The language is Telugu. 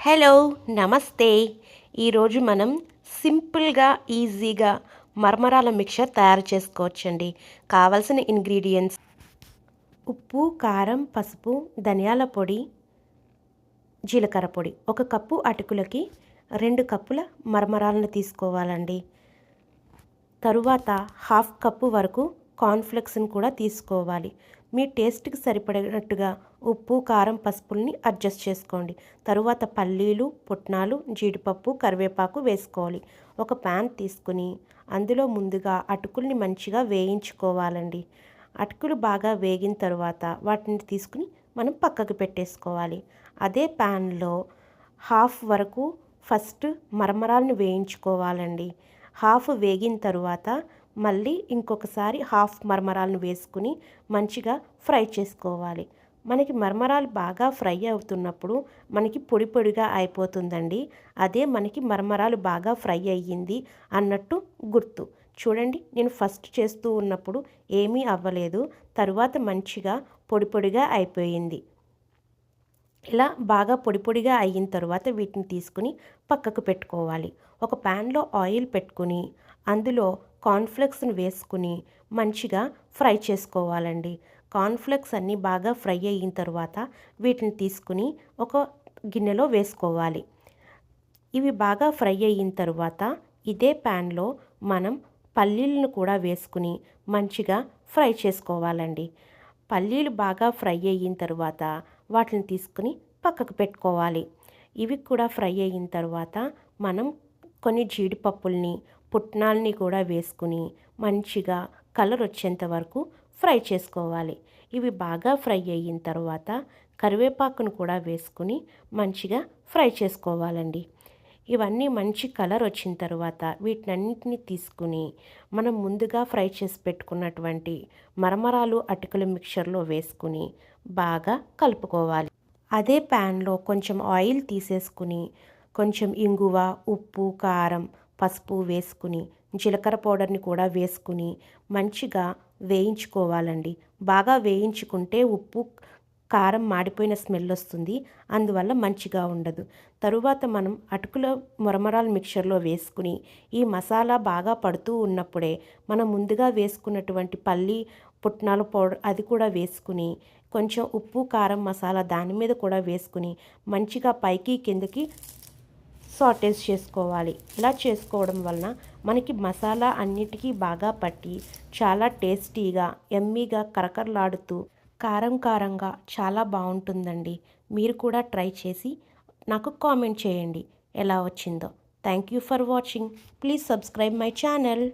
హలో నమస్తే. ఈరోజు మనం సింపుల్గా ఈజీగా మర్మరాల మిక్చర్ తయారు చేసుకోవచ్చండి. కావలసిన ఇంగ్రీడియంట్స్ ఉప్పు కారం పసుపు ధనియాల పొడి జీలకర్ర పొడి. ఒక కప్పు అటుకులకి రెండు కప్పుల మర్మరాలను తీసుకోవాలండి. తరువాత హాఫ్ కప్పు వరకు కార్న్ఫ్లెక్స్ని కూడా తీసుకోవాలి. మీ టేస్ట్కి సరిపడినట్టుగా ఉప్పు కారం పసుపుల్ని అడ్జస్ట్ చేసుకోండి. తరువాత పల్లీలు పుట్నాలు జీడిపప్పు కరివేపాకు వేసుకోవాలి. ఒక ప్యాన్ తీసుకుని అందులో ముందుగా అటుకుల్ని మంచిగా వేయించుకోవాలండి. అటుకులు బాగా వేగిన తర్వాత వాటిని తీసుకుని మనం పక్కకు పెట్టేసుకోవాలి. అదే ప్యాన్లో హాఫ్ వరకు ఫస్ట్ మరమరాలను వేయించుకోవాలండి. హాఫ్ వేగిన తరువాత మళ్ళీ ఇంకొకసారి హాఫ్ మరమరాలను వేసుకుని మంచిగా ఫ్రై చేసుకోవాలి. మనకి మరమరాలు బాగా ఫ్రై అవుతున్నప్పుడు మనకి పొడి పొడిగా అయిపోతుందండి. అదే మనకి మరమరాలు బాగా ఫ్రై అయ్యింది అన్నట్టు గుర్తు. చూడండి నేను ఫస్ట్ చేస్తూ ఉన్నప్పుడు ఏమీ అవ్వలేదు. తరువాత మంచిగా పొడి పొడిగా అయిపోయింది. ఇలా బాగా పొడి పొడిగా అయిన తర్వాత వీటిని తీసుకుని పక్కకు పెట్టుకోవాలి. ఒక ప్యాన్లో ఆయిల్ పెట్టుకుని అందులో కార్న్ఫ్లెక్స్ని వేసుకుని మంచిగా ఫ్రై చేసుకోవాలండి. కార్న్ఫ్లెక్స్ అన్నీ బాగా ఫ్రై అయిన తర్వాత వీటిని తీసుకుని ఒక గిన్నెలో వేసుకోవాలి. ఇవి బాగా ఫ్రై అయిన తర్వాత ఇదే ప్యాన్లో మనం పల్లీలను కూడా వేసుకుని మంచిగా ఫ్రై చేసుకోవాలండి. పల్లీలు బాగా ఫ్రై అయిన తర్వాత వాటిని తీసుకుని పక్కకు పెట్టుకోవాలి. ఇవి కూడా ఫ్రై అయిన తర్వాత మనం కొన్ని జీడిపప్పుల్ని పుట్నాల్ని కూడా వేసుకుని మంచిగా కలర్ వచ్చేంత వరకు ఫ్రై చేసుకోవాలి. ఇవి బాగా ఫ్రై అయిన తర్వాత కరివేపాకును కూడా వేసుకుని మంచిగా ఫ్రై చేసుకోవాలండి. ఇవన్నీ మంచి కలర్ వచ్చిన తర్వాత వీటినన్నింటినీ తీసుకుని మనం ముందుగా ఫ్రై చేసి పెట్టుకున్నటువంటి మరమరాలు అటుకుల మిక్చర్లో వేసుకుని బాగా కలుపుకోవాలి. అదే ప్యాన్లో కొంచెం ఆయిల్ తీసేసుకుని కొంచెం ఇంగువ ఉప్పు కారం పసుపు వేసుకుని జీలకర్ర పౌడర్ని కూడా వేసుకుని మంచిగా వేయించుకోవాలండి. బాగా వేయించుకుంటే ఉప్పు కారం మాడిపోయిన స్మెల్ వస్తుంది అందువల్ల మంచిగా ఉండదు. తరువాత మనం అటుకుల మొరమరాల మిక్చర్లో వేసుకుని ఈ మసాలా బాగా పడుతూ ఉన్నప్పుడే మనం ముందుగా వేసుకున్నటువంటి పల్లి పుట్నాల పౌడర్ అది కూడా వేసుకుని కొంచెం ఉప్పు కారం మసాలా దాని మీద కూడా వేసుకుని మంచిగా పైకి కిందకి సాటేజ్ చేసుకోవాలి. ఇలా చేసుకోవడం వలన మనకి మసాలా అన్నిటికీ బాగా పట్టి చాలా టేస్టీగా ఎమ్మీగా కరకరలాడుతూ కారం కారంగా చాలా బాగుంటుందండి. మీరు కూడా ట్రై చేసి నాకు కామెంట్ చేయండి. ఎలా వచ్చిందో. Thank you for watching. Please subscribe my channel.